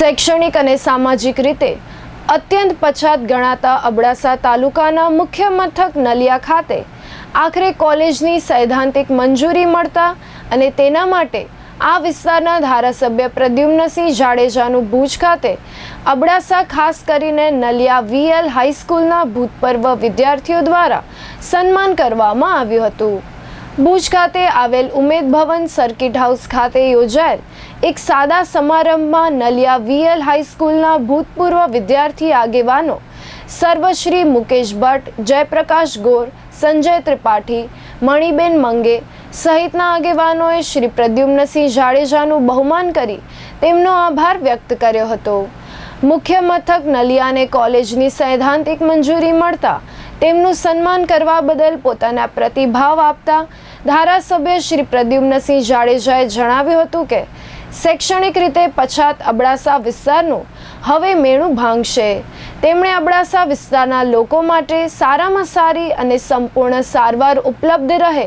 શૈક્ષણિક અને સામાજિક રીતે અત્યંત પછાત ગણાતા અબડાસા તાલુકાના મુખ્ય મથક નલિયા ખાતે આખરે કોલેજની સૈદ્ધાંતિક મંજૂરી મળતા અને તેના માટે આ વિસ્તારના ધારાસભ્ય પ્રદ્યુમ્નસિંહ જાડેજાનું ભુજ ખાતે અબડાસા ખાસ કરીને નલિયા વીએલ હાઈસ્કૂલના ભૂતપૂર્વ વિદ્યાર્થીઓ દ્વારા સન્માન કરવામાં આવ્યું હતું. ભુજ ખાતે આવેલ ઉમેદ ભવન સર્કિટ હાઉસ ખાતે યોજાયેલ એક સાદા સમારંભમાં નલિયા વીએલ હાઈસ્કૂલના ભૂતપૂર્વ વિદ્યાર્થી આગેવાનો સર્વશ્રી મુકેશ ભટ્ટ, જયપ્રકાશ ગોર, સંજય ત્રિપાઠી, મણિબેન મંગે સહિતના આગેવાનોએ શ્રી પ્રદ્યુમ્નસિંહ જાડેજાનું બહુમાન કરી તેમનો આભાર વ્યક્ત કર્યો હતો. મુખ્ય મથક નલિયાને કોલેજની સૈદ્ધાંતિક મંજૂરી મળતા તેમનું સન્માન કરવા બદલ પોતાના પ્રતિભાવ આપતા ધારાસભ્ય શ્રી પ્રદ્યુમ્નસિંહ જાડેજાએ જણાવ્યું હતું કે, શૈક્ષણિક રીતે પછાત અબડાસા વિસ્તારનું હવે મેણું ભાંગશે. તેમણે અબડાસા વિસ્તારના લોકો માટે સારામાં સારી અને સંપૂર્ણ સારવાર ઉપલબ્ધ રહે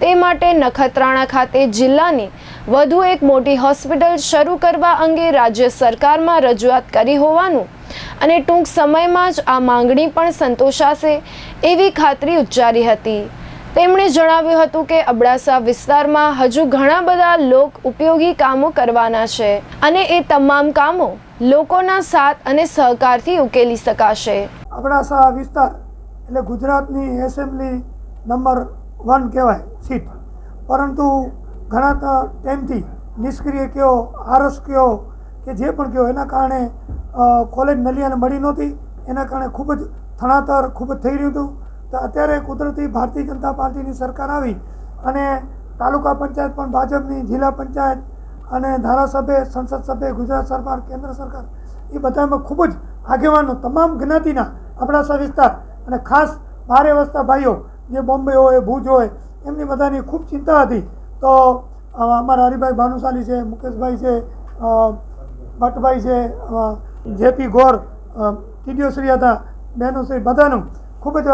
તે માટે નખત્રાણા ખાતે જિલ્લાની વધુ એક મોટી હોસ્પિટલ શરૂ કરવા અંગે રાજ્ય સરકારમાં રજૂઆત કરી હોવાનું અને ટૂંક સમયમાં જ આ માંગણી પણ સંતોષાશે એવી ખાતરી ઉચ્ચારી હતી. તેમણે જણાવ્યું હતું કે અબડાસા વિસ્તારમાં હજુ ઘણા બધા લોક ઉપયોગી કામો કરવાના છે અને એ તમામ કામો લોકોના સાથ અને સહકારથી ઉકેલી શકાશે. અબડાસા વિસ્તાર એટલે ગુજરાતની એસેમ્બલી નંબર વન કહેવાય, સીટ. પરંતુ ઘણા ટાઈમથી નિષ્ક્રિય કયો, આરસ કયો કે જે પણ કયો, એના કારણે કોલેજ નલિયાને મળી નહોતી. એના કારણે ખૂબ જ થણાતર ખૂબ જ થઈ રહ્યું હતું. તો અત્યારે કુદરતી ભારતીય જનતા પાર્ટીની સરકાર આવી અને તાલુકા પંચાયત પણ ભાજપની, જિલ્લા પંચાયત અને ધારાસભ્ય, સંસદ સભ્ય, ગુજરાત સરકાર, કેન્દ્ર સરકાર, એ બધામાં ખૂબ જ આગેવાનો, તમામ જ્ઞાતિના અબડાસા વિસ્તાર અને ખાસ ભારે વસતા ભાઈઓ જે બોમ્બે હોય, ભુજ હોય, એમની બધાની ખૂબ ચિંતા હતી. તો અમારા હરિભાઈ ભાનુશાલી છે, મુકેશભાઈ છે ભટ્ટભાઈ છે જેપી ગોર ટીડીઓશ્રી હતા, બહેનો શ્રી બધાનું ખૂબ જ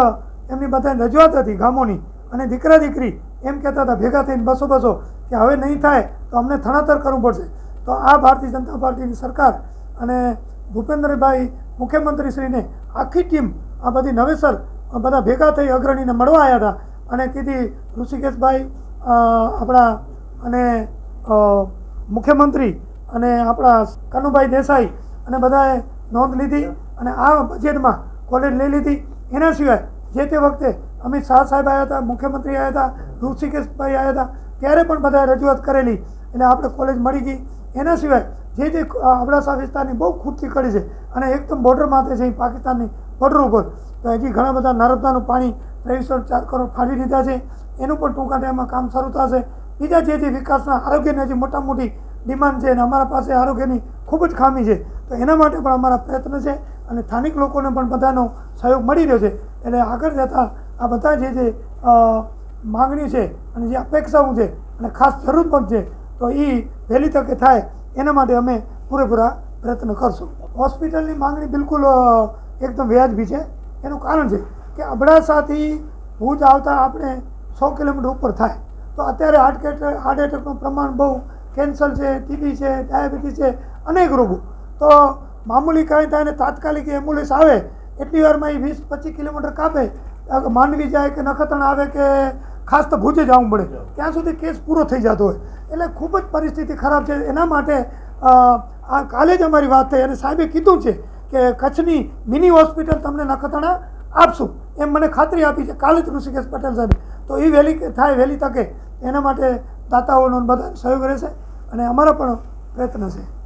એમની બધાની રજૂઆત હતી ગામોની. અને દીકરા દીકરી એમ કહેતા હતા, ભેગા થઈને બસો બસો, કે હવે નહીં થાય તો અમને થણાતર કરવું પડશે. તો આ ભારતીય જનતા પાર્ટીની સરકાર અને ભૂપેન્દ્રભાઈ મુખ્યમંત્રીશ્રીને આખી ટીમ આ બધી નવેસર બધા ભેગા થઈ અગ્રણીને મળવા આવ્યા હતા. અને તેથી ઋષિકેશભાઈ આપણા અને મુખ્યમંત્રી અને આપણા કનુભાઈ દેસાઈ અને બધાએ નોંધ લીધી અને આ બજેટમાં કોલેજ લઈ લીધી. એના સિવાય જે તે વખતે અમિત શાહ સાહેબ આવ્યા હતા, મુખ્યમંત્રી આવ્યા હતા, ઋષિકેશભાઈ આવ્યા હતા, ત્યારે પણ બધાએ રજૂઆત કરેલી. એટલે આપણે કોલેજ મળી ગઈ. એના સિવાય જે જે અબડાસા વિસ્તારની બહુ ખૂટતી કડી છે અને એકદમ બોર્ડર માથે છે પાકિસ્તાનની બોર્ડર ઉપર. તો હજી ઘણા બધા નર્મદાનું પાણી ત્રેવીસો ચાર કરોડ ફાળવી દીધા છે. એનું પણ ટૂંકા ટાઈમમાં કામ શરૂ થશે. બીજા જે જે વિકાસના આરોગ્યની હજી મોટા મોટી ડિમાન્ડ છે અને અમારા પાસે આરોગ્યની ખૂબ જ ખામી છે. તો એના માટે પણ અમારા પ્રયત્ન છે અને સ્થાનિક લોકોને પણ બધાનો સહયોગ મળી રહ્યો છે. એટલે આગળ જતાં આ બધા જે જે માગણી છે અને જે અપેક્ષાઓ છે અને ખાસ જરૂર પણ છે, તો એ વહેલી તકે થાય. એના માટે અમે પૂરેપૂરા પ્રયત્ન કરશું. હોસ્પિટલની માંગણી બિલકુલ એકદમ વ્યાજબી છે. એનું કારણ છે કે અબડાસાથી ભુજ આવતા આપણે સો કિલોમીટર ઉપર થાય. તો અત્યારે હાર્ટ હાર્ટ એટેકનું પ્રમાણ બહુ કેન્સર છે ટીબી છે, ડાયાબિટીસ છે, અનેક રોગો. તો મામૂલી કાંઈ થાય ને તાત્કાલિક એમ્બ્યુલન્સ આવે, એટલી વારમાં એ વીસ પચીસ કિલોમીટર કાપે માંડવી જાય કે નખત્રણ આવે કે ખાસ તો ભુજે જવું પડે. ત્યાં સુધી કેસ પૂરો થઈ જતો હોય. એટલે ખૂબ જ પરિસ્થિતિ ખરાબ છે. એના માટે આ કાલે જ અમારી વાત થઈ અને સાહેબે કીધું છે કે કચ્છની મિની હોસ્પિટલ તમને નખત્રાણા આપશું. એમ મને ખાતરી આપી છે. કાલે જ ઋષિકેશ પટેલ સાહેબે. તો એ વહેલી થાય, વહેલી તકે. એના માટે દાતાઓનો બધા સહયોગ રહેશે અને અમારા પણ પ્રયત્ન છે.